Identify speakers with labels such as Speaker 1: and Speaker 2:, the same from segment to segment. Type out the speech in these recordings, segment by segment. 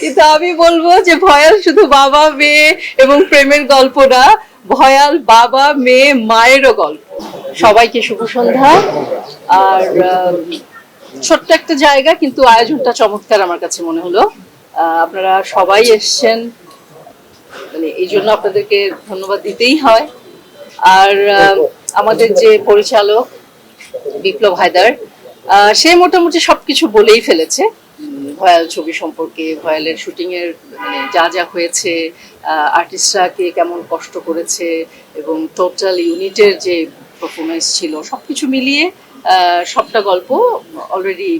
Speaker 1: কিন্তু আমি বলব যে ভয়াল শুধু বাবা, মেয়ে এবং প্রেমের গল্প না, ভয়াল বাবা, মেয়ে, মায়েরও গল্প। সবাইকে শুভ সন্ধ্যা। আর ছোট্ট একটা জায়গা, কিন্তু আয়োজনটা চমৎকার আমার কাছে মনে হলো। আপনারা সবাই এসছেন। মানে এই জন্য আপনাদেরকে ধন্যবাদ দিতেই হয়। আর আমাদের যে পরিচালক বিপ্লব হায়দার সে মোটামুটি সবকিছু বলেই ফেলেছে। ভয়াল ছবি সম্পর্কে, ভয়ালের শুটিংয়ের মানে যা যা হয়েছে আর্টিস্টরা কে কেমন কষ্ট করেছে এবং টোটাল ইউনিটের যে পারফরমেন্স ছিল, সবকিছু মিলিয়ে সবটা গল্প অলরেডি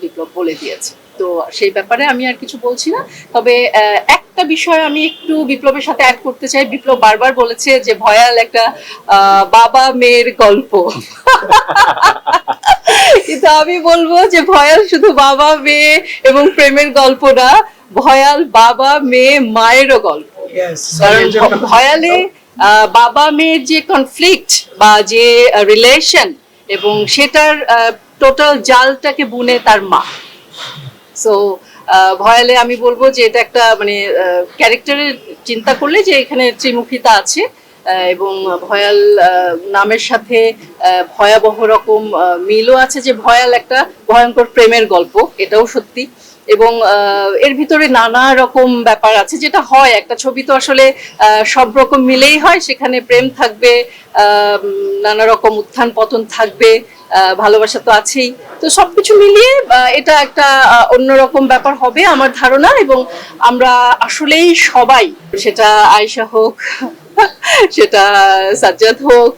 Speaker 1: বিপ্লব বলে দিয়েছে। তো সেই ব্যাপারে আমি আর কিছু বলছি না। তবে একটা বিষয় আমি একটু বিপ্লবের সাথে অ্যাড করতে চাই। বিপ্লব বারবার বলেছে যে ভয়াল একটা বাবা মেয়ের গল্প। কিন্তু আমি বলব যে ভয়াল শুধু বাবা মেয়ে এবং প্রেমের গল্প না ভয়াল বাবা মেয়ে মায়েরও গল্প। কারণ ভয়ালে বাবা মেয়ের যে কনফ্লিক্ট বা যে রিলেশন এবং সেটার টোটাল জালটাকে বুনে তার মা। সো ভয়ালে আমি বলব যে এটা একটা মানে ক্যারেক্টারের চিন্তা করলে যে এখানে ত্রিমুখিতা আছে। এবং ভয়াল নামের সাথে ভয়াবহ রকম মিলও আছে যে ভয়াল একটা ভয়ঙ্কর প্রেমের গল্প, এটাও সত্যি। এবং এর ভিতরে নানা রকম ব্যাপার আছে, যেটা হয়, একটা ছবি তো আসলে সব রকম মিলেই হয়, সেখানে প্রেম থাকবে নানা রকম উত্থান পতন থাকবে ভালোবাসা তো আছেই। তো সবকিছু মিলিয়ে এটা একটা অন্যরকম ব্যাপার হবে আমার ধারণা, এবং আমরা আসলেই সবাই, সেটা আয়শা হোক সেটা সাজ্জাদ হোক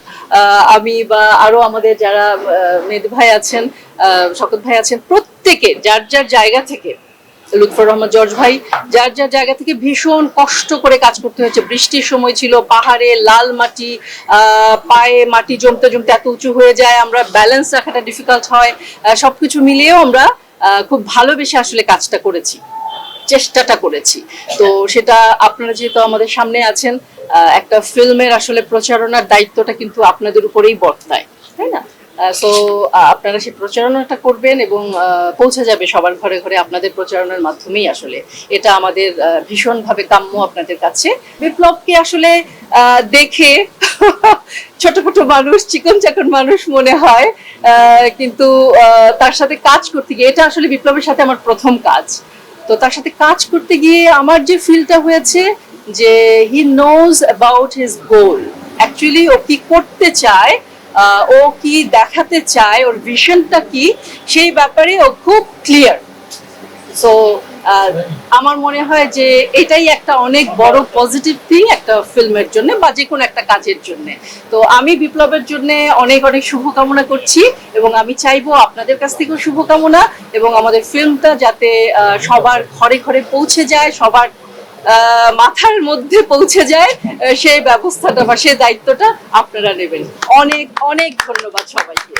Speaker 1: আমি বা আরও আমাদের যারা মেহেদি ভাই আছেন শকত ভাই আছেন, প্রত্যেকে যার যার জায়গা থেকে, লুৎফর রহমান, জর্জ ভাই, যার যার জায়গা থেকে ভীষণ কষ্ট করে কাজ করতে হয়েছে। বৃষ্টির সময় ছিল, পাহাড়ে লাল মাটি পায়ে মাটি জমতে জমতে এত উঁচু হয়ে যায়, আমরা ব্যালেন্স রাখাটা ডিফিকাল্ট হয় সবকিছু মিলিয়েও আমরা খুব ভালোবেসে আসলে কাজটা করেছি। চেষ্টাটা করেছি। তো সেটা আপনারা যেহেতু আমাদের সামনে আছেন একটা ফিল্মের আসলে প্রচারণার দায়িত্বটা কিন্তু আপনাদের উপরেই বর্তায়, তাই না? তো আপনারা সেই প্রচারণাটা করবেন এবং পৌঁছে যাবে সবার ঘরে ঘরে আপনাদের প্রচারণার মাধ্যমেই আসলে। এটা আমাদের ভীষণভাবে কাম্য আপনাদের কাছে। বিপ্লবকে আসলে দেখে ছোট ছোট মানুষ, চিকন চাকন মানুষ মনে হয় কিন্তু তার সাথে কাজ করতে গিয়ে, এটা আসলে বিপ্লবের সাথে আমার প্রথম কাজ। তো তার সাথে কাজ করতে গিয়ে আমার যে ফিলটা হয়েছে যে he knows about his goal actually ও কি করতে চায় ও কি দেখাতে চায়, ওর ভিশনটা কি, সেই ব্যাপারে ও খুব ক্লিয়ার সো আমার মনে হয় যে এটাই একটা অনেক বড় পজিটিভ থিং একটা ফিল্মের জন্য বা যে কোনো একটা কাজের জন্য। তো আমি বিপ্লবের জন্য অনেক অনেক শুভকামনা করছি এবং আমি চাইব আপনাদের কাছ থেকেও শুভকামনা এবং আমাদের ফিল্মটা যাতে সবার ঘরে ঘরে পৌঁছে যায়, সবার মাথার মধ্যে পৌঁছে যায় সেই ব্যবস্থাটা বা সেই দায়িত্বটা আপনারা নেবেন। অনেক অনেক ধন্যবাদ সবাইকে।